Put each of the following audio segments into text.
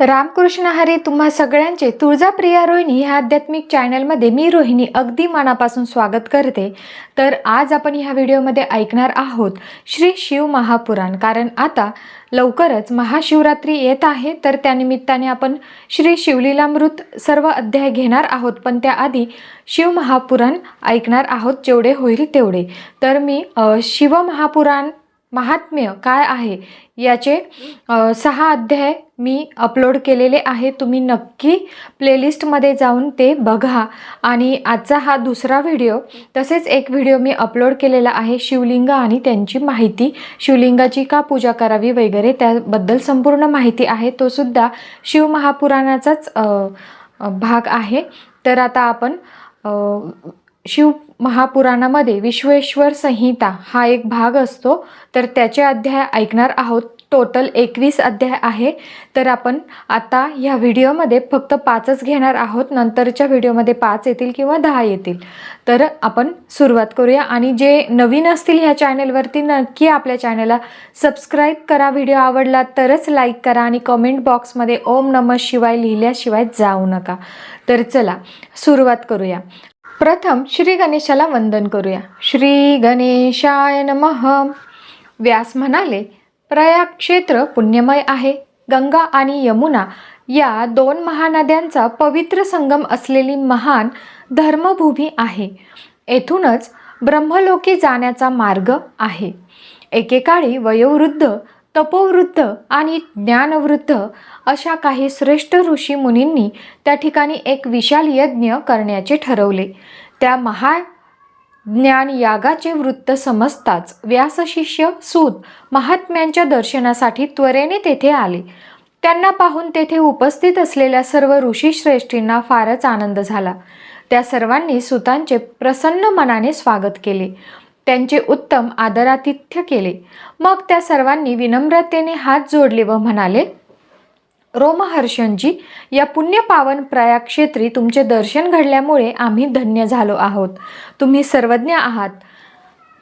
रामकृष्ण हरी तुम्हा सगळ्यांचे तुळजाप्रिया रोहिणी ह्या आध्यात्मिक चॅनलमध्ये मी रोहिणी अगदी मनापासून स्वागत करते. तर आज आपण ह्या व्हिडिओमध्ये ऐकणार आहोत श्री शिव महापुराण. कारण आता लवकरच महाशिवरात्री येत आहे तर त्यानिमित्ताने आपण श्री शिवलीलामृत सर्व अध्याय घेणार आहोत. पण त्याआधी शिव महापुराण ऐकणार आहोत जेवढे होईल तेवढे. तर मी शिव महापुराण महात्म्य काय आहे याचे सहा अध्याय मी अपलोड केलेले आहे तुम्ही नक्की प्लेलिस्टमध्ये जाऊन ते बघा. आणि आजचा हा दुसरा व्हिडिओ तसेच एक व्हिडिओ मी अपलोड केलेला आहे शिवलिंग आणि त्यांची माहिती. शिवलिंगाची का पूजा करावी वगैरे त्याबद्दल संपूर्ण माहिती आहे. तो सुद्धा शिव महापुराणाचाच भाग आहे. तर आता आपण शिव महापुराणामध्ये विश्वेश्वर संहिता हा एक भाग असतो. तर त्याचे अध्याय ऐकणार आहोत. टोटल एकवीस अध्याय आहे. तर आपण आता ह्या व्हिडिओमध्ये फक्त पाचच घेणार आहोत. नंतरच्या व्हिडिओमध्ये पाच येतील किंवा दहा येतील. तर आपण सुरुवात करूया. आणि जे नवीन असतील ह्या चॅनलवरती नक्की आपल्या चॅनलला सबस्क्राईब करा. व्हिडिओ आवडला तरच लाईक करा आणि कमेंट बॉक्समध्ये ओम नम शिवाय लिहिल्याशिवाय जाऊ नका. तर चला सुरुवात करूया. प्रथम श्री गणेशाला वंदन करूया. श्री गणेशाय नमः. व्यास म्हणाले प्रयाग क्षेत्र पुण्यमय आहे. गंगा आणि यमुना या दोन महानद्यांचा पवित्र संगम असलेली महान धर्मभूमी आहे. येथूनच ब्रह्मलोकी जाण्याचा मार्ग आहे. एकेकाळी वयोवृद्ध तपोवृद्ध आणि ज्ञानवृद्ध अशा काही श्रेष्ठ ऋषी मुनींनी त्या ठिकाणी एक विशाल यज्ञ करण्याचे ठरवले. त्या महा ज्ञान यागाचे वृत्त समजताच व्यासशिष्य सूत महात्म्यांच्या दर्शनासाठी त्वरेने तेथे आले. त्यांना पाहून तेथे उपस्थित असलेल्या सर्व ऋषीश्रेष्ठींना फारच आनंद झाला. त्या सर्वांनी सुतांचे प्रसन्न मनाने स्वागत केले. त्यांचे उत्तम आदरातिथ्य केले. मग त्या सर्वांनी विनम्रतेने हात जोडले व म्हणाले रोमहर्षणजी या पुण्यपावन प्रयाग क्षेत्री तुमचे दर्शन घडल्यामुळे आम्ही धन्य झालो आहोत. तुम्ही सर्वज्ञ आहात.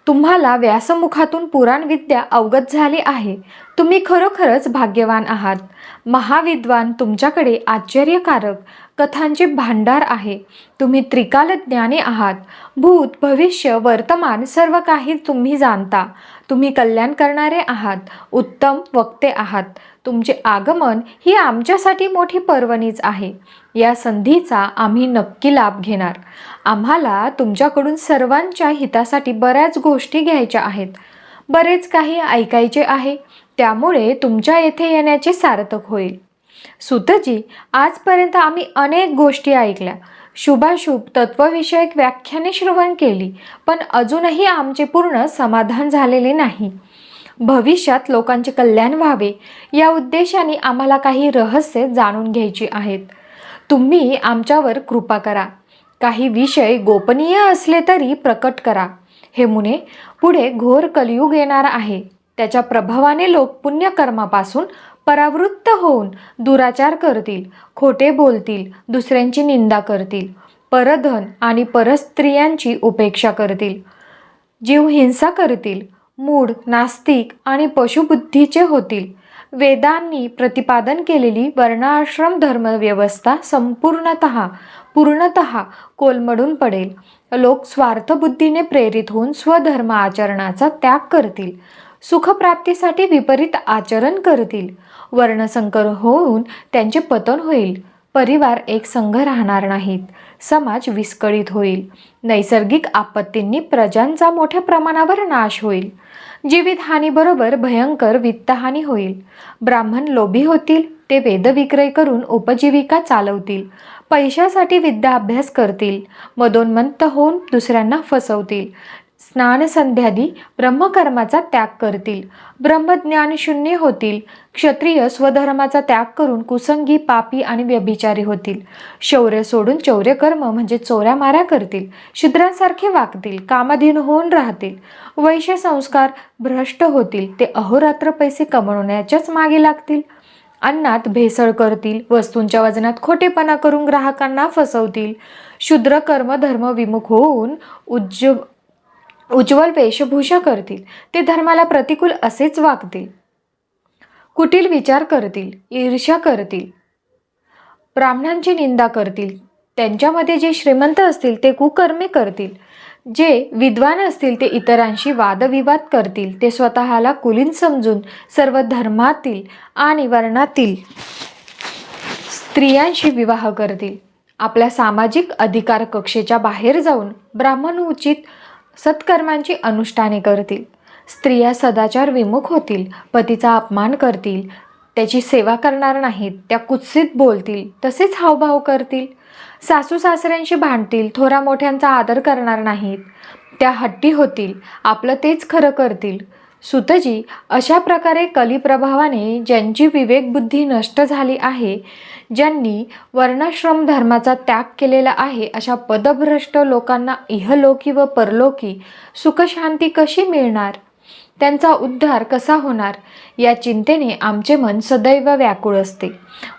तुम्हाला व्यासमुखातून पुराणविद्या अवगत झाली आहे. तुम्ही खरोखरच भाग्यवान आहात. महाविद्वान तुमच्याकडे आश्चर्यकारक कथांचे भांडार आहे. तुम्ही त्रिकाल ज्ञानी आहात. भूत भविष्य वर्तमान सर्व काही तुम्ही जाणता. तुम्ही कल्याण करणारे आहात. उत्तम वक्ते आहात. तुमचे आगमन ही आमच्यासाठी मोठी पर्वणीच आहे. या संधीचा आम्ही नक्की लाभ घेणार. आम्हाला तुमच्याकडून सर्वांच्या हितासाठी बऱ्याच गोष्टी घ्यायच्या आहेत. बरेच काही ऐकायचे आहे. त्यामुळे तुमच्या येथे येण्याचे सार्थक होईल. सुतजी आजपर्यंत आम्ही अनेक गोष्टी ऐकल्या. शुभाशुभ तत्वविषयक व्याख्याने श्रवण केली पण अजूनही आमचे पूर्ण समाधान झालेले नाही. भविष्यात लोकांचे कल्याण व्हावे या उद्देशाने आम्हाला काही रहस्य जाणून घ्यायची आहेत. तुम्ही आमच्यावर कृपा करा. काही विषय गोपनीय असले तरी प्रकट करा. हे मुने पुढे घोर कलियुग येणार आहे. त्याच्या प्रभावाने लोक पुण्यकर्मापासून परावृत्त होऊन दुराचार करतील खोटे बोलतील दुसऱ्यांची निंदा करतील परधन आणि परस्त्रियांची उपेक्षा करतील. जीव हिंसा करतील मूढ नास्तिक आणि पशुबुद्धीचे होतील. वेदांनी प्रतिपादन केलेली वर्णाश्रम धर्मव्यवस्था संपूर्णत पूर्णत कोलमडून पडेल. लोक स्वार्थबुद्धीने प्रेरित होऊन स्वधर्म आचरणाचा त्याग करतील. सुखप्राप्तीसाठी विपरीत आचरण करतील. वर्णसंकर होऊन त्यांचे पतन होईल. परिवार एक संघ राहणार नाहीत. समाज विस्कळीत होईल. नैसर्गिक आपत्तींनी प्रजांचा मोठ्या प्रमाणावर नाश होईल. जीवितहानीबरोबर भयंकर वित्तहानी होईल. ब्राह्मण लोभी होतील ते वेदविक्रय करून उपजीविका चालवतील. पैशासाठी विद्याभ्यास करतील. मदोन्मत्त होऊन दुसऱ्यांना फसवतील. स्नानसंध्यादी ब्रह्मकर्माचा त्याग करतील. ब्रह्मज्ञान शून्य होतील. क्षत्रिय स्वधर्माचा त्याग करून कुसंगी पापी आणि व्यभिचारी होतील. शौर्य सोडून चौर्यकर्म म्हणजे चोऱ्या माऱ्या करतील. शूद्रांसारखे वागतील. कामाधीन होऊन राहतील. वैश्य संस्कार भ्रष्ट होतील. ते अहोरात्र पैसे कमवण्याच्याच मागे लागतील. अन्नात भेसळ करतील. वस्तूंच्या वजनात खोटेपणा करून ग्राहकांना फसवतील. शूद्र कर्म धर्म विमुख होऊन उज्ज उज्ज्वल वेशभूषा करतील. ते धर्माला प्रतिकूल असेच वागतील. कुटील विचार करतील ईर्ष्या करतील. ब्राह्मणांची निंदा करतील. त्यांच्यामध्ये जे श्रीमंत असतील ते कुकर्मे करतील. जे विद्वान असतील ते इतरांशी वादविवाद करतील. ते स्वतःला कुलीन समजून सर्व धर्मातील आणि वर्णातील स्त्रियांशी विवाह करतील. आपल्या सामाजिक अधिकार कक्षेच्या बाहेर जाऊन ब्राह्मण उचित सत्कर्मांची अनुष्ठाने करतील. स्त्रिया सदाचार विमुख होतील पतीचा अपमान करतील त्याची सेवा करणार नाहीत त्या कुत्सित बोलतील तसेच हावभाव करतील. सासू सासऱ्यांशी भांडतील थोरा मोठ्यांचा आदर करणार नाहीत. त्या हट्टी होतील आपलं तेच खरं करतील. सुतजी अशा प्रकारे कलिप्रभावाने ज्यांची विवेकबुद्धी नष्ट झाली आहे ज्यांनी वर्णाश्रम धर्माचा त्याग केलेला आहे अशा पदभ्रष्ट लोकांना इहलोकी व परलोकी सुखशांती कशी मिळणार? त्यांचा उद्धार कसा होणार या चिंतेने आमचे मन सदैव व्याकुळ असते.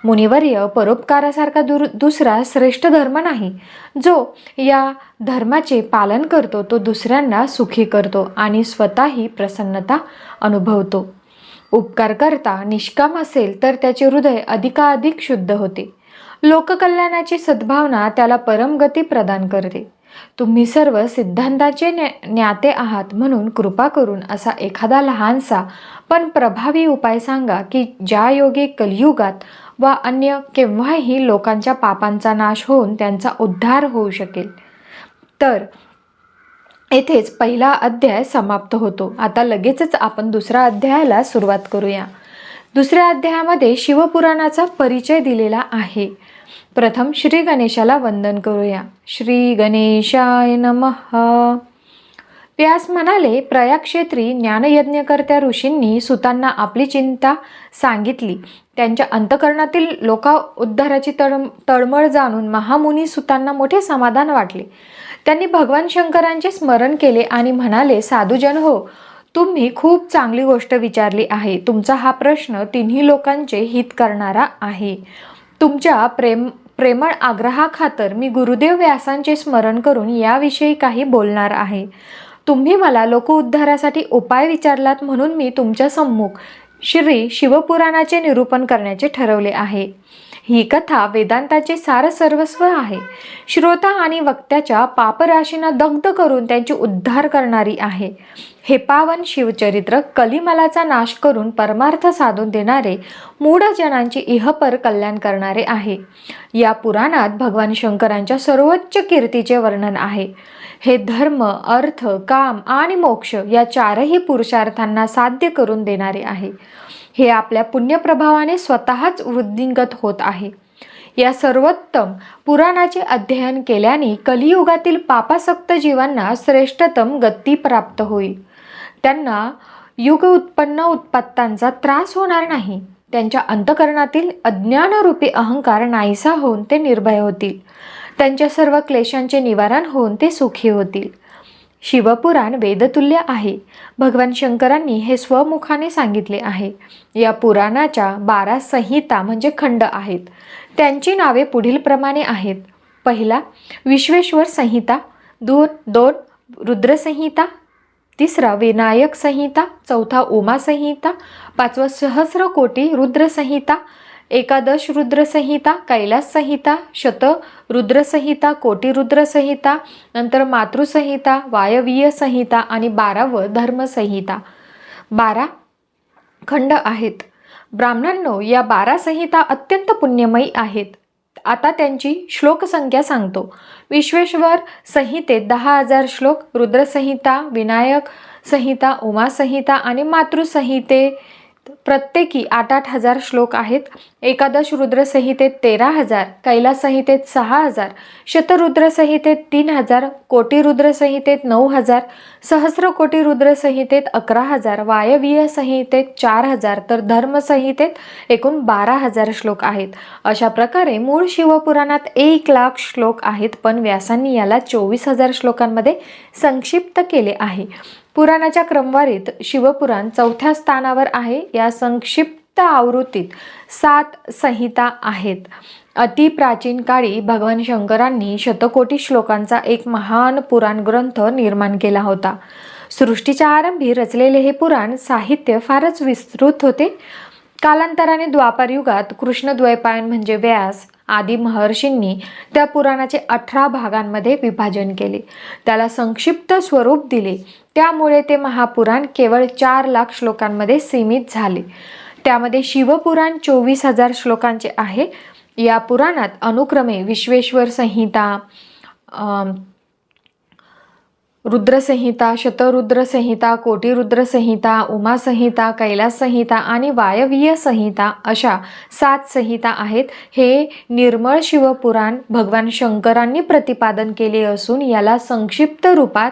मुनिवर्य परोपकारासारखा दुर दुसरा श्रेष्ठ धर्म नाही. जो या धर्माचे पालन करतो तो दुसऱ्यांना सुखी करतो आणि स्वतःही प्रसन्नता अनुभवतो. उपकार करता निष्काम असेल तर त्याचे हृदय अधिकाधिक शुद्ध होते. लोककल्याणाची सद्भावना त्याला परमगती प्रदान करते. तुम्ही सर्व सिद्धांताचे ज्ञाते आहात म्हणून कृपा करून असा एखादा लहानसा पण प्रभावी उपाय सांगा की ज्या योगे कलियुगात वा अन्य केव्हाही लोकांच्या पापांचा नाश होऊन त्यांचा उद्धार होऊ शकेल. तर येथेच पहिला अध्याय समाप्त होतो. आता लगेचच आपण दुसऱ्या अध्यायाला सुरुवात करूया. दुसऱ्या अध्यायामध्ये शिवपुराणाचा परिचय दिलेला आहे. प्रथम श्री गणेशाला वंदन करूया. श्री गणेशाय नमः. व्यास म्हणाले प्रयागक्षेत्री ज्ञानयज्ञकर्त्या ऋषींनी सुतांना आपली चिंता सांगितली. त्यांच्या अंतकरणातील लोका उद्धाराची तळ तळमळ जाणून महामुनी सुतांना मोठे समाधान वाटले. त्यांनी भगवान शंकरांचे स्मरण केले आणि म्हणाले साधुजन हो तुम्ही खूप चांगली गोष्ट विचारली आहे. तुमचा हा प्रश्न तिन्ही लोकांचे हित करणारा आहे. तुमच्या प्रेम प्रेमळ आग्रहाखातर मी गुरुदेव व्यासांचे स्मरण करून याविषयी काही बोलणार आहे. तुम्ही मला लोकउद्धारासाठी उपाय विचारलात म्हणून मी तुमच्या सम्मुख श्री शिवपुराणाचे निरूपण करण्याचे ठरवले आहे. ही कथा वेदांताचे सार सर्वस्व आहे. श्रोता आणि वक्त्याच्या पापराशींना दग्ध करून त्यांची उद्धार करणारी आहे. हे पावन शिवचरित्र कलिमलाचा नाश करून परमार्थ साधून देणारे मूढजनांचे इहपर कल्याण करणारे आहे. या पुराणात भगवान शंकरांच्या सर्वोच्च कीर्तीचे वर्णन आहे. हे धर्म अर्थ काम आणि मोक्ष या चारही पुरुषार्थांना साध्य करून देणारे आहे. हे आपल्या पुण्यप्रभावाने स्वतःच वृद्धिंगत होत आहे. या सर्वोत्तम पुराणाचे अध्ययन केल्याने कलियुगातील पापासक्त जीवांना श्रेष्ठतम गती प्राप्त होईल. त्यांना युग उत्पन्न उत्पत्तांचा त्रास होणार नाही. त्यांच्या अंतकरणातील अज्ञानरूपी अहंकार नाहीसा होऊन ते निर्भय होतील. त्यांच्या सर्व क्लेशांचे निवारण होऊन ते सुखी होतील. शिवपुराण वेदतुल्य आहे. भगवान शंकरांनी हे स्वमुखाने सांगितले आहे. या पुराणाच्या बारा संहिता म्हणजे खंड आहेत. त्यांची नावे पुढीलप्रमाणे आहेत. पहिला विश्वेश्वर संहिता. दोन दोन रुद्रसंहिता तिसरा विनायक संहिता. चौथा उमा संहिता. पाचवा सहस्र कोटी रुद्रसंहिता एकादश रुद्रसंहिता कैलास संहिता शत रुद्रसंहिता कोटीरुद्रसंहिता नंतर मातृसंहिता वायवीय संहिता आणि बारावं धर्मसंहिता. बारा खंड आहेत. ब्राह्मणांनो या बारा संहिता अत्यंत पुण्यमयी आहेत. आता त्यांची श्लोकसंख्या सांगतो. विश्वेश्वर संहितेत दहा हजार श्लोक रुद्रसंहिता विनायक संहिता उमासंहिता आणि मातृसंहिते प्रत्येकी आठ आठ हजार श्लोक आहेत. एकादश रुद्रसंहितेत तेरा हजार कैलासंहितेत सहा हजार शतरुद्रसंहितेत तीन हजार कोटी रुद्रसंहितेत नऊ हजार सहस्र कोटी रुद्रसंहितेत अकरा हजार वायवीय संहितेत चार हजार तर धर्मसंहितेत एकूण बारा हजार श्लोक आहेत. अशा प्रकारे मूळ शिवपुराणात एक लाख श्लोक आहेत पण व्यासांनी याला चोवीस हजार श्लोकांमध्ये संक्षिप्त केले आहे. पुराणाच्या क्रमवारीत शिवपुराण चौथ्या स्थानावर आहे. या संक्षिप्त आवृत्तीत सात संहिता आहेत. अति प्राचीन काळी भगवान शंकरांनी शतकोटी श्लोकांचा एक महान पुराण ग्रंथ निर्माण केला होता. सृष्टीच्या आरंभी रचलेले हे पुराण साहित्य फारच विस्तृत होते. कालांतराने द्वापार युगात कृष्णद्वैपायन म्हणजे व्यास आदी महर्षींनी त्या पुराणाचे अठरा भागांमध्ये विभाजन केले. त्याला संक्षिप्त स्वरूप दिले. त्यामुळे ते महापुराण केवळ चार लाख श्लोकांमध्ये सीमित झाले. त्यामध्ये शिवपुराण चोवीस हजार श्लोकांचे आहे. या पुराणात अनुक्रमे विश्वेश्वर संहिता रुद्रसंहिता शतरुद्रसंहिता कोटीरुद्रसंहिता उमासंहिता संहिता कैलास संहिता आणि वायवीय संहिता अशा सात संहिता आहेत. हे निर्मळ शिवपुराण भगवान शंकरांनी प्रतिपादन केले असून याला संक्षिप्त रूपात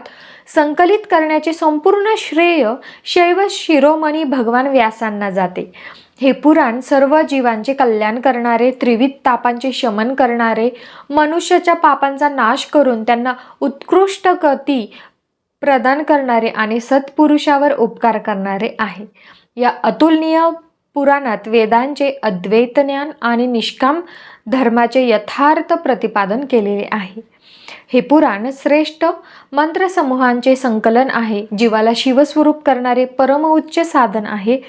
संकलित करण्याचे संपूर्ण श्रेय शैव शिरोमणी भगवान व्यासांना जाते. हे पुराण सर्व जीवांचे कल्याण करणारे त्रिविध तापांचे शमन करणारे मनुष्याच्या पापांचा नाश करून त्यांना उत्कृष्ट गती प्रदान करणारे आणि सत्पुरुषावर उपकार करणारे आहे. या अतुलनीय पुराणात वेदांचे अद्वैत ज्ञान आणि निष्काम धर्माचे यथार्थ प्रतिपादन केलेले आहे. हे पुराण श्रेष्ठ मंत्रसमूहांचे संकलन आहे. जीवाला शिवस्वरूप करणारे परमउच्च साधन आहे.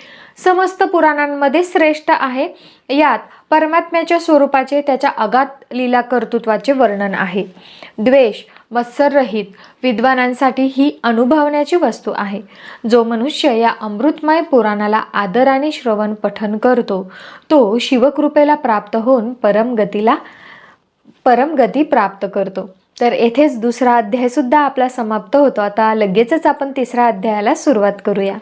समस्त पुराणांमध्ये श्रेष्ठ आहे. यात परमात्म्याच्या स्वरूपाचे त्याच्या अगात लीला कर्तृत्वाचे वर्णन आहे. द्वेष मत्सररहित विद्वानांसाठी ही अनुभवण्याची वस्तू आहे. जो मनुष्य या अमृतमय पुराणाला आदराने श्रवण पठन करतो तो शिवकृपेला प्राप्त होऊन परमगतीला परमगती प्राप्त करतो. तर येथेच दुसरा अध्यायसुद्धा आपला समाप्त होतो. आता लगेचच आपण तिसऱ्या अध्यायाला सुरुवात करूया.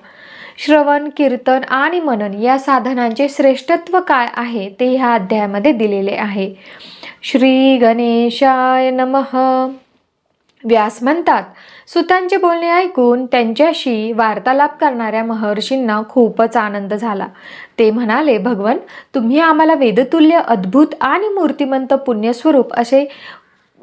श्रवण कीर्तन आणि मनन या साधनांचे श्रेष्ठत्व काय आहे ते ह्या अध्यायामध्ये दिलेले आहे. श्री गणेशाय नमः. व्यास म्हणतात सुतांचे बोलणे ऐकून त्यांच्याशी वार्तालाप करणाऱ्या महर्षींना खूपच आनंद झाला. ते म्हणाले भगवन तुम्ही आम्हाला वेदतुल्य अद्भुत आणि मूर्तिमंत पुण्यस्वरूप असे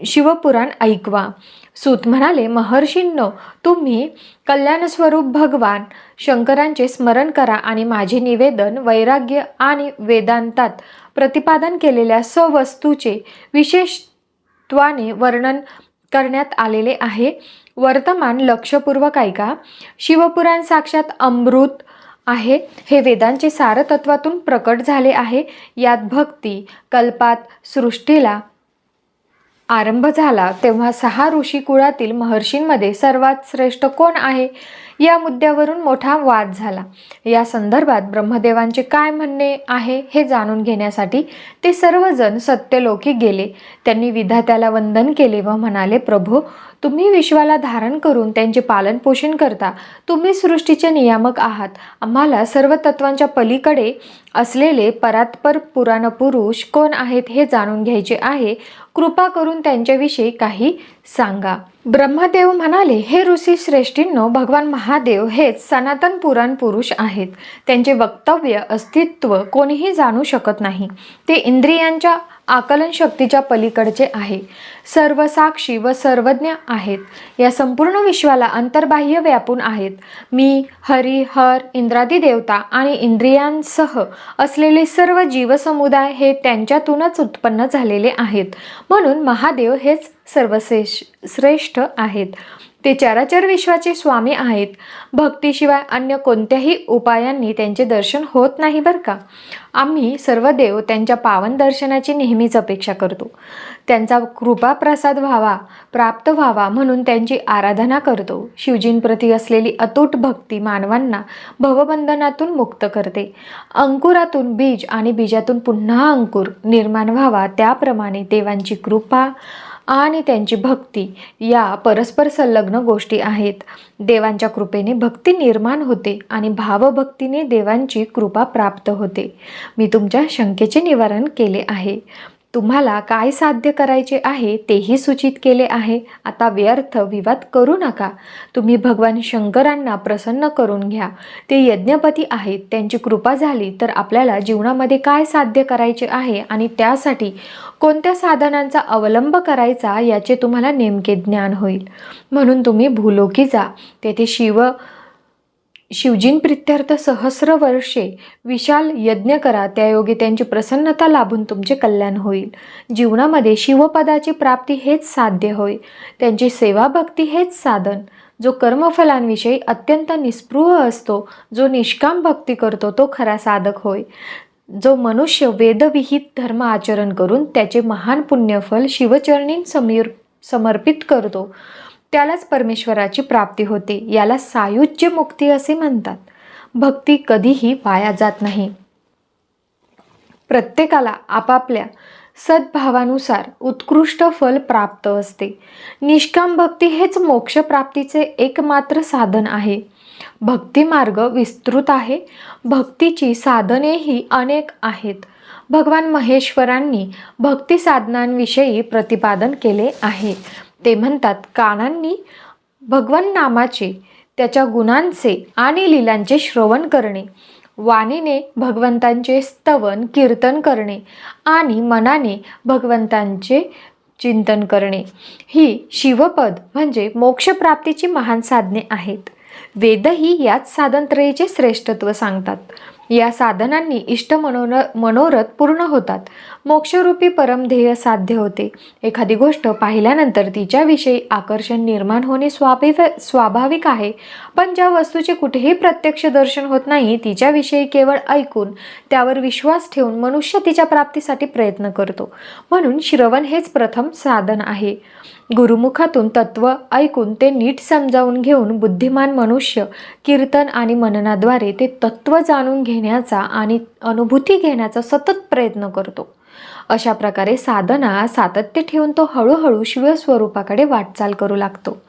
शिवपुराण ऐकवा. सूत म्हणाले महर्षींनो तुम्ही कल्याणस्वरूप भगवान शंकरांचे स्मरण करा आणि माझे निवेदन वैराग्य आणि वेदांतात प्रतिपादन केलेल्या सवस्तूचे विशेषत्वाने वर्णन करण्यात आलेले आहे. वर्तमान लक्षपूर्वक ऐका. शिवपुराण साक्षात अमृत आहे. हे वेदांचे सारतत्वातून प्रकट झाले आहे. यात भक्ती कल्पात सृष्टीला आरंभ झाला तेव्हा सहा ऋषी कुळातील महर्षींमध्ये सर्वात श्रेष्ठ कोण आहे? या मुद्द्यावरून मोठा वाद झाला. या संदर्भात ब्रह्मदेवांचे काय म्हणणे आहे हे जाणून घेण्यासाठी ते सर्वजण सत्यलोकी गेले. त्यांनी विधात्याला वंदन केले व म्हणाले प्रभो तुम्ही विश्वाला धारण करून त्यांचे पालनपोषण करता. तुम्ही सृष्टीचे नियामक आहात. आम्हाला सर्व तत्वांच्या पलीकडे असलेले परात्पर पुराण पुरुष कोण आहेत हे जाणून घ्यायचे आहे. कृपा करून त्यांच्याविषयी काही सांगा. ब्रह्मदेव म्हणाले हे ऋषी श्रेष्ठींनो भगवान महादेव हेच सनातन पुराण पुरुष आहेत. त्यांचे वक्तव्य अस्तित्व कोणीही जाणू शकत नाही. ते इंद्रियांच्या आकलन शक्तीच्या पलीकडचे आहे. सर्व साक्षी व सर्वज्ञ आहेत. या संपूर्ण विश्वाला अंतर्बाह्य व्यापून आहेत. मी हरी हर इंद्रादी देवता आणि इंद्रियांसह असलेले सर्व जीवसमुदाय हे त्यांच्यातूनच उत्पन्न झालेले आहेत. म्हणून महादेव हेच सर्वश्रेष श्रेष्ठ आहेत. ते चराचर विश्वाचे स्वामी आहेत. भक्तीशिवाय अन्य कोणत्याही उपायांनी त्यांचे दर्शन होत नाही बरं का? आम्ही सर्व देव त्यांच्या पावन दर्शनाची नेहमीच अपेक्षा करतो. त्यांचा कृपा प्रसाद व्हावा प्राप्त व्हावा म्हणून त्यांची आराधना करतो. शिवजींप्रती असलेली अतूट भक्ती मानवांना भवबंधनातून मुक्त करते. अंकुरातून बीज आणि बीजातून पुन्हा अंकुर निर्माण व्हावा त्याप्रमाणे देवांची कृपा आणि त्यांची भक्ती या परस्पर संलग्न गोष्टी आहेत. देवांच्या कृपेने भक्ती निर्माण होते आणि भावभक्तीने देवांची कृपा प्राप्त होते. मी तुमच्या शंकेचे निवारण केले आहे. तुम्हाला काय साध्य करायचे आहे तेही सूचित केले आहे. आता व्यर्थ विवाद करू नका. तुम्ही भगवान शंकरांना प्रसन्न करून घ्या. ते यज्ञपती आहेत त्यांची कृपा झाली तर आपल्याला जीवनामध्ये काय साध्य करायचे आहे आणि त्यासाठी कोणत्या साधनांचा अवलंब करायचा याचे तुम्हाला नेमके ज्ञान होईल. म्हणून तुम्ही भूलोकी जा. तेथे शिव शिवजींप्रित्यर्थ सहस्र वर्षे विशाल यज्ञ करा त्यायोगे त्यांची प्रसन्नता लाभून तुमचे कल्याण होईल. जीवनामध्ये शिवपदाची प्राप्ती हेच साध्य होय. त्यांची सेवा भक्ती हेच साधन. जो कर्मफलांविषयी अत्यंत निस्पृह असतो जो निष्काम भक्ती करतो तो खरा साधक होय. जो मनुष्य वेदविहित धर्म आचरण करून त्याचे महान पुण्यफल शिवचरणी समीर समर्पित करतो त्यालाच परमेश्वराची प्राप्ती होते. याला सायुज्य मुक्ती असे म्हणतात. भक्ती कधीही वाया जात नाही. प्रत्येकाला आपापल्या सद्भावानुसार उत्कृष्ट फल प्राप्त असते. निष्काम भक्ती हेच मोक्षप्राप्तीचे एकमात्र साधन आहे. भक्ती मार्ग विस्तृत आहे. भक्तीची साधनेही अनेक आहेत. भगवान महेश्वरांनी भक्ती साधनांविषयी प्रतिपादन केले आहे. ते म्हणतात कानांनी भगवान नामाचे त्याच्या गुणांचे आणि लीलांचे श्रवण करणे वाणीने भगवंतांचे स्तवन कीर्तन करणे आणि मनाने भगवंतांचे चिंतन करणे. ही शिवपद म्हणजे मोक्षप्राप्तीची महान साधने आहेत. वेदही याच साधनत्रयीचे श्रेष्ठत्व सांगतात. या साधनांनी इष्ट मनोर मनोरथ पूर्ण होतात. मोक्षरूपी परमध्येय साध्य होते. एखादी गोष्ट पाहिल्यानंतर तिच्याविषयी आकर्षण निर्माण होणे स्वाभि स्वाभाविक आहे. पण ज्या वस्तूचे कुठेही प्रत्यक्ष दर्शन होत नाही तिच्याविषयी केवळ ऐकून त्यावर विश्वास ठेवून मनुष्य तिच्या प्राप्तीसाठी प्रयत्न करतो. म्हणून श्रवण हेच प्रथम साधन आहे. गुरुमुखातून तत्व ऐकून ते नीट समजावून घेऊन बुद्धिमान मनुष्य कीर्तन आणि मननाद्वारे ते तत्व जाणून घे घेण्याचा आणि अनुभूती घेण्याचा सतत प्रयत्न करतो. अशा प्रकारे साधना सातत्य ठेवून तो हळूहळू शिवस्वरूपाकडे वाटचाल करू लागतो.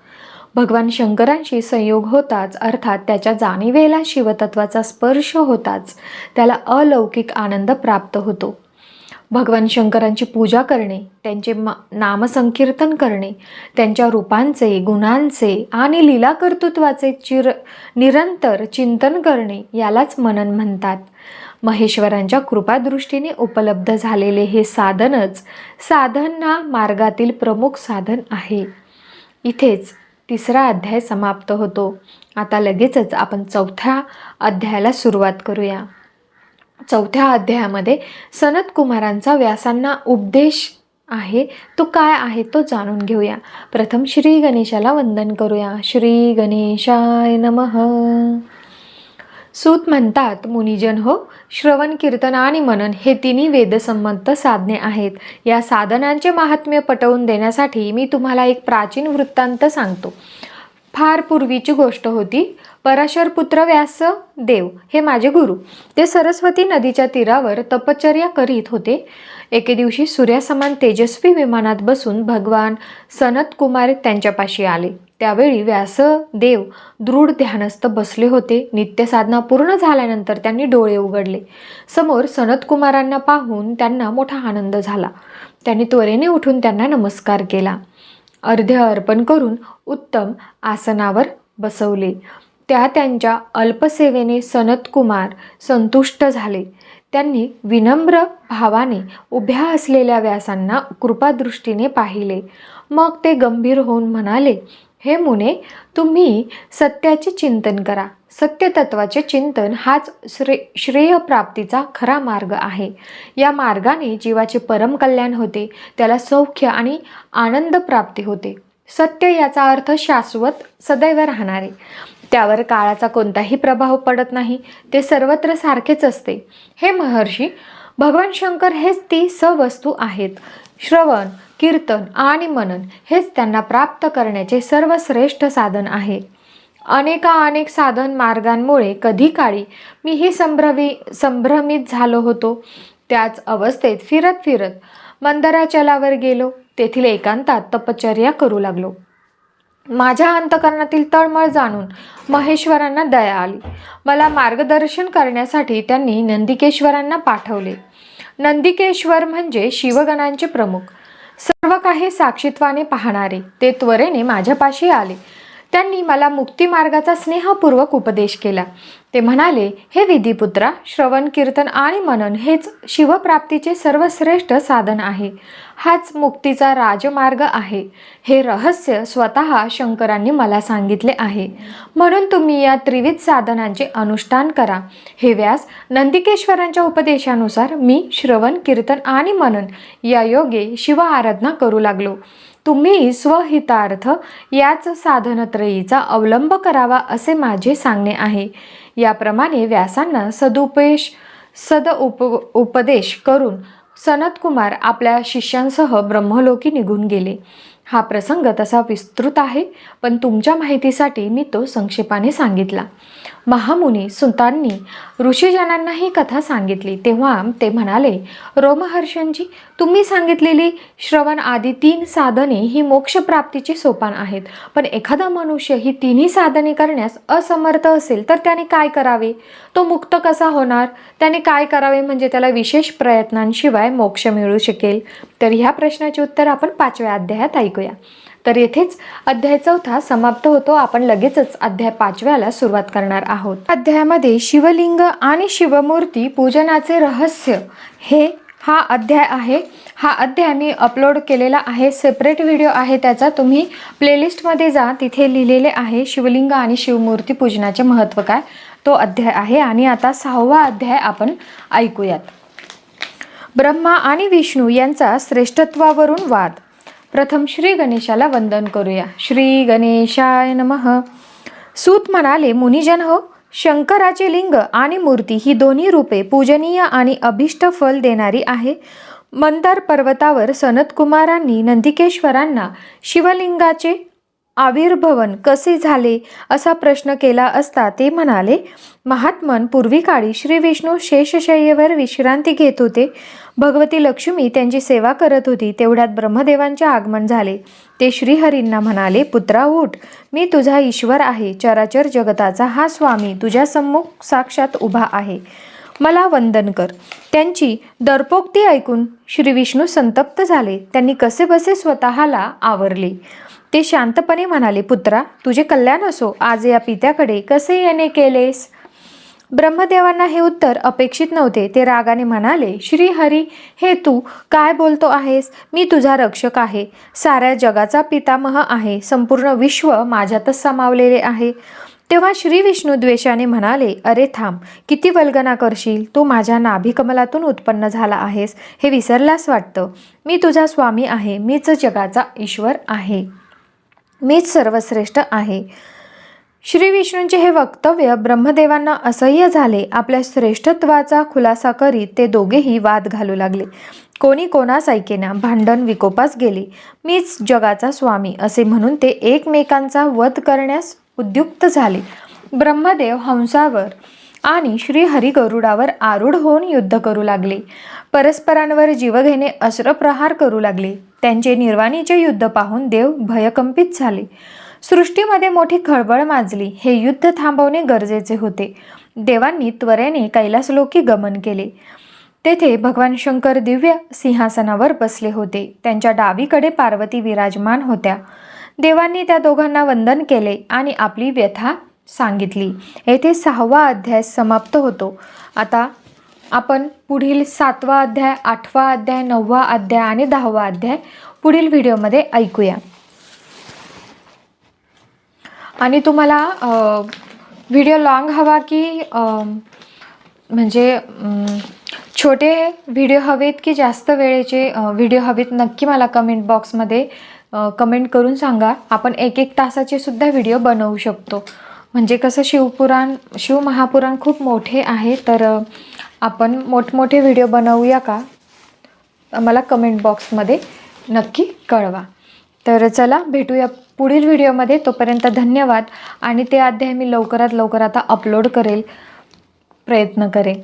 भगवान शंकरांशी संयोग होताच अर्थात त्याच्या जाणीवेला शिवतत्वाचा स्पर्श होताच त्याला अलौकिक आनंद प्राप्त होतो. भगवान शंकरांची पूजा करणे त्यांचे मा नामसंकीर्तन करणे त्यांच्या रूपांचे गुणांचे आणि लीला कर्तृत्वाचे चिर निरंतर चिंतन करणे यालाच मनन म्हणतात. महेश्वरांच्या कृपादृष्टीने उपलब्ध झालेले हे साधनच साधना मार्गातील प्रमुख साधन आहे. इथेच तिसरा अध्याय समाप्त होतो. आता लगेचच आपण चौथ्या अध्यायाला सुरुवात करूया. चौथ्या अध्यायामध्ये सनत कुमारांचा व्यासांना उपदेश आहे. तो काय आहे तो जाणून घेऊया. प्रथम श्री गणेशाला वंदन करूया. श्री गणेशाय नमः. सूत म्हणतात मुनिजन हो श्रवण कीर्तन आणि मनन हे तिन्ही वेदसंमत साधने आहेत. या साधनांचे महात्म्य पटवून देण्यासाठी मी तुम्हाला एक प्राचीन वृत्तांत सांगतो. फार पूर्वीची गोष्ट होती. पराशर पुत्र व्यास देव हे माझे गुरु. ते सरस्वती नदीच्या तीरावर तपश्चर्या करीत होते. एके दिवशी सूर्यासमान तेजस्वी विमानात बसून भगवान सनत कुमार त्यांच्यापाशी आले. त्यावेळी व्यासदेव दृढ ध्यानस्थ बसले होते. नित्यसाधना पूर्ण झाल्यानंतर त्यांनी डोळे उघडले. समोर सनत कुमारांना पाहून त्यांना मोठा आनंद झाला. त्यांनी त्वरेने उठून त्यांना नमस्कार केला. अर्ध्य अर्पण करून उत्तम आसनावर बसवले. त्या त्यांच्या अल्पसेवेने सनतकुमार संतुष्ट झाले. त्यांनी विनम्र भावाने उभ्या असलेल्या व्यासांना कृपादृष्टीने पाहिले. मग ते गंभीर होऊन म्हणाले हे मुने तुम्ही सत्याचे चिंतन करा. सत्यतत्वाचे चिंतन हाच श्रे श्रेयप्राप्तीचा खरा मार्ग आहे. या मार्गाने जीवाचे परम कल्याण होते त्याला सौख्य आणि आनंद प्राप्ती होते. सत्य याचा अर्थ शाश्वत सदैव राहणारे. त्यावर काळाचा कोणताही प्रभाव पडत नाही. ते सर्वत्र सारखेच असते. हे महर्षी भगवान शंकर हेच ती सवस्तू आहेत. श्रवण कीर्तन आणि मनन हेच त्यांना प्राप्त करण्याचे सर्वश्रेष्ठ साधन आहे. अनेका अनेक साधन मार्गांमुळे कधी काळी मीही संभ्रमी संभ्रमित झालो होतो. त्याच अवस्थेत फिरत फिरत मंदराचलावर गेलो. तेथील एकांतात तपश्चर्या करू लागलो. माझ्या अंतकरणातील तळमळ जाणून महेश्वरांना दया आली. मला मार्गदर्शन करण्यासाठी त्यांनी नंदिकेश्वरांना पाठवले. नंदिकेश्वर म्हणजे शिवगणांचे प्रमुख. सर्व काही साक्षीत्वाने पाहणारे ते त्वरेने माझ्यापाशी आले. त्यांनी मला मुक्तिमार्गाचा स्नेहपूर्वक उपदेश केला. ते म्हणाले हे विधिपुत्रा श्रवण कीर्तन आणि मनन हेच शिवप्राप्तीचे सर्वश्रेष्ठ साधन आहे. हाच मुक्तीचा राजमार्ग आहे. हे रहस्य स्वतः शंकरांनी मला सांगितले आहे. म्हणून तुम्ही या त्रिविध साधनांचे अनुष्ठान करा. हे व्यास नंदिकेश्वरांच्या उपदेशानुसार मी श्रवण कीर्तन आणि मनन या योगे शिव आराधना करू लागलो. तुम्ही स्वहितार्थ याच साधनत्रयीचा अवलंब करावा असे माझे सांगणे आहे. याप्रमाणे व्यासांना सदुपदेश सद उप उपदेश करून सनतकुमार आपल्या शिष्यांसह ब्रह्मलोकी निघून गेले. हा प्रसंग तसा विस्तृत आहे पण तुमच्या माहितीसाठी मी तो संक्षेपाने सांगितला. महामुनी सुतांनी ऋषीजनांना ही कथा सांगितली. तेव्हा ते म्हणाले रोमहर्षणजी तुम्ही सांगितलेली श्रवण आदी तीन साधने ही मोक्षप्राप्तीची सोपान आहेत. पण एखादा मनुष्य ही तिन्ही साधने करण्यास असमर्थ असेल तर त्याने काय करावे? तो मुक्त कसा होणार? त्याने काय करावे म्हणजे त्याला विशेष प्रयत्नांशिवाय मोक्ष मिळू शकेल? तर ह्या प्रश्नाचे उत्तर आपण पाचव्या अध्यायात ऐकूया. तर येथेच अध्याय चौथा समाप्त होतो. आपण लगेचच अध्याय पाचव्याला सुरुवात करणार आहोत. अध्यायामध्ये शिवलिंग आणि शिवमूर्ती पूजनाचे रहस्य. हे हा अध्याय आहे. हा अध्याय मी अपलोड केलेला आहे. सेपरेट व्हिडिओ आहे त्याचा. तुम्ही प्लेलिस्टमध्ये जा. तिथे लिहिलेले आहे शिवलिंग आणि शिवमूर्ती पूजनाचे महत्त्व काय? तो अध्याय आहे. आणि आता सहावा अध्याय आपण ऐकूयात. ब्रह्मा आणि विष्णू यांचा श्रेष्ठत्वावरून वाद. प्रथम श्री गणेशाला वंदन करूया. श्री गणेशाय नमः. सूत म्हणाले मुनिजन हो शंकराचे लिंग आणि मूर्ती ही दोन्ही रूपे पूजनीय आणि अभिष्ट फल देणारी आहे. मंदार पर्वतावर सनतकुमारांनी नंदिकेश्वरांना शिवलिंगाचे आविर्भवन कसे झाले असा प्रश्न केला असता ते म्हणाले महात्मन पूर्वीकाळी श्री विष्णू शेषशय्येवर विश्रांती घेत होते. भगवती लक्ष्मी त्यांची सेवा करत होती. तेवढ्यात ब्रह्मदेवांचे आगमन झाले. ते श्रीहरींना म्हणाले पुत्रा उठ. मी तुझा ईश्वर आहे. चराचर जगताचा हा स्वामी तुझ्या सम्मुख साक्षात उभा आहे. मला वंदन कर. त्यांची दर्पोक्ती ऐकून श्री विष्णू संतप्त झाले. त्यांनी कसेबसे स्वतःला आवरले. ते शांतपणे म्हणाले पुत्रा तुझे कल्याण असो. आज या पित्याकडे कसे येणे केलेस? ब्रह्मदेवांना हे उत्तर अपेक्षित नव्हते. ते रागाने म्हणाले श्री हरी हे तू काय बोलतो आहेस? मी तुझा रक्षक आहे. साऱ्या जगाचा पितामह आहे. संपूर्ण विश्व माझ्यातच सामावलेले आहे. तेव्हा श्री विष्णू द्वेषाने म्हणाले अरे थांब किती वल्गना करशील? तू माझ्या नाभिकमलातून उत्पन्न झाला आहेस. हे विसरलास वाटतं? मी तुझा स्वामी आहे. मीच जगाचा ईश्वर आहे. मीच सर्वश्रेष्ठ आहे. श्री विष्णूंचे हे वक्तव्य ब्रह्मदेवांना असह्य झाले. आपल्या श्रेष्ठत्वाचा खुलासा करीत ते दोघेही वाद घालू लागले. कोणी कोणास ऐकेना भांडण विकोपास गेले. मीच जगाचा स्वामी असे म्हणून ते एकमेकांचा वध करण्यास उद्युक्त झाले. ब्रह्मदेव हंसावर आणि श्री हरी गरुडावर आरूढ होऊन युद्ध करू लागले. परस्परांवर जीवघेणे अस्त्रप्रहार करू लागले. त्यांचे निर्वाणीचे युद्ध पाहून देव भयकंपित झाले. सृष्टीमध्ये मोठी खळबळ माजली. हे युद्ध थांबवणे गरजेचे होते. देवांनी त्वरेने कैलासलोकी गमन केले. तेथे भगवान शंकर दिव्य सिंहासनावर बसले होते. त्यांच्या डावीकडे पार्वती विराजमान होत्या. देवांनी त्या दोघांना वंदन केले आणि आपली व्यथा सांगितली. येथे सहावा अध्याय समाप्त होतो. आता आपण पुढील सातवा अध्याय आठवा अध्याय नववा अध्याय आणि दहावा अध्याय पुढील व्हिडिओमध्ये ऐकूया. आणि तुम्हाला व्हिडिओ लॉंग हवा की म्हणजे छोटे व्हिडिओ हवेत की जास्त वेळेचे व्हिडिओ हवेत नक्की मला कमेंट बॉक्समध्ये कमेंट करून सांगा. आपण एक एक तासाचे सुद्धा व्हिडिओ बनवू शकतो. म्हणजे कसं शिवपुराण शिवमहापुराण खूप मोठे आहे तर आपण मोठमोठे व्हिडिओ बनवूया का? मला कमेंट बॉक्समध्ये नक्की कळवा. तर चला भेटूया पुढील व्हिडिओमध्ये तोपर्यंत धन्यवाद आणि ते अध्याय मी लवकरात लवकर आता अपलोड करेल प्रयत्न करेन.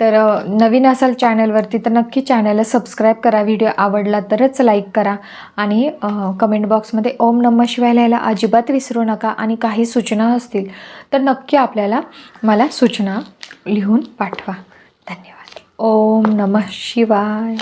तर नवीन असाल चॅनलवरती तर नक्की चॅनलला सबस्क्राईब करा. व्हिडिओ आवडला तरच लाईक करा. आणि कमेंट बॉक्समध्ये ओम नमः शिवाय लिहायला अजिबात विसरू नका. आणि काही सूचना असतील तर नक्की आपल्याला मला सूचना लिहून पाठवा. धन्यवाद. ओम नमः शिवाय.